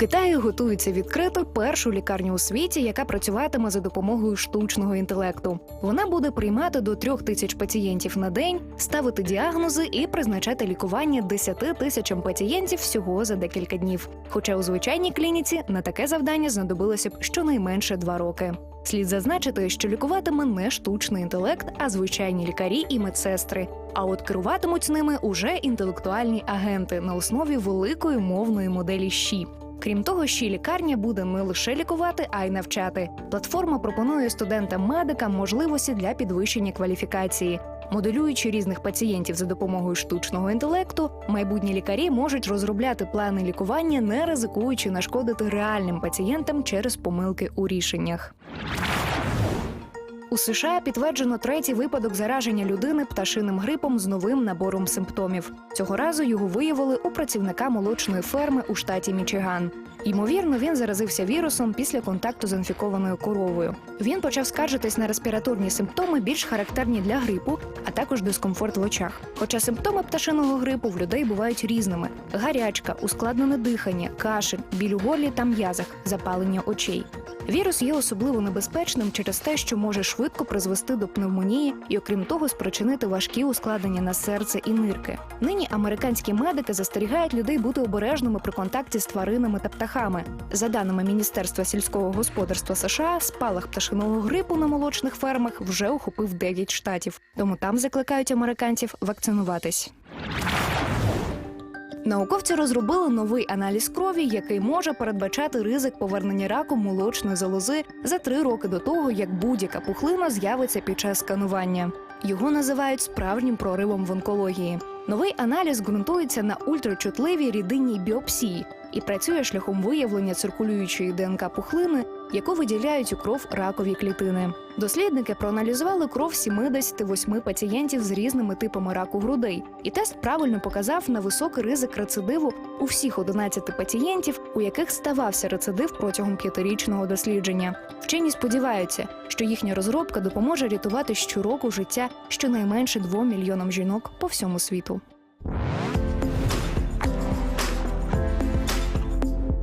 Китаї готуються відкрити першу лікарню у світі, яка працюватиме за допомогою штучного інтелекту. Вона буде приймати до трьох тисяч пацієнтів на день, ставити діагнози і призначати лікування 10 тисячам пацієнтів всього за декілька днів. Хоча у звичайній клініці на таке завдання знадобилося б щонайменше два роки. Слід зазначити, що лікуватиме не штучний інтелект, а звичайні лікарі і медсестри. А от керуватимуть ними уже інтелектуальні агенти на основі великої мовної моделі ЩІ. Крім того, ще лікарня буде не лише лікувати, а й навчати. Платформа пропонує студентам-медикам можливості для підвищення кваліфікації. Моделюючи різних пацієнтів за допомогою штучного інтелекту, майбутні лікарі можуть розробляти плани лікування, не ризикуючи нашкодити реальним пацієнтам через помилки у рішеннях. У США підтверджено третій випадок зараження людини пташиним грипом з новим набором симптомів. Цього разу його виявили у працівника молочної ферми у штаті Мічиган. Ймовірно, він заразився вірусом після контакту з інфікованою коровою. Він почав скаржитись на респіраторні симптоми, більш характерні для грипу, а також дискомфорт в очах. Хоча симптоми пташиного грипу в людей бувають різними: гарячка, ускладнене дихання, кашель, біль у горлі та м'язах, запалення очей. Вірус є особливо небезпечним через те, що може швидко призвести до пневмонії і, окрім того, спричинити важкі ускладнення на серце і нирки. Нині американські медики застерігають людей бути обережними при контакті з тваринами та птахами. За даними Міністерства сільського господарства США, спалах пташиного грипу на молочних фермах вже охопив 9 штатів, тому там закликають американців вакцинуватись. Науковці розробили новий аналіз крові, який може передбачати ризик повернення раку молочної залози за три роки до того, як будь-яка пухлина з'явиться під час сканування. Його називають справжнім проривом в онкології. Новий аналіз ґрунтується на ультрачутливій рідинній біопсії і працює шляхом виявлення циркулюючої ДНК пухлини, яку виділяють у кров ракові клітини. Дослідники проаналізували кров 78 пацієнтів з різними типами раку грудей, і тест правильно показав на високий ризик рецидиву у всіх 11 пацієнтів, у яких ставався рецидив протягом п'ятирічного дослідження. Вчені сподіваються, що їхня розробка допоможе рятувати щороку життя щонайменше 2 мільйонам жінок по всьому світу.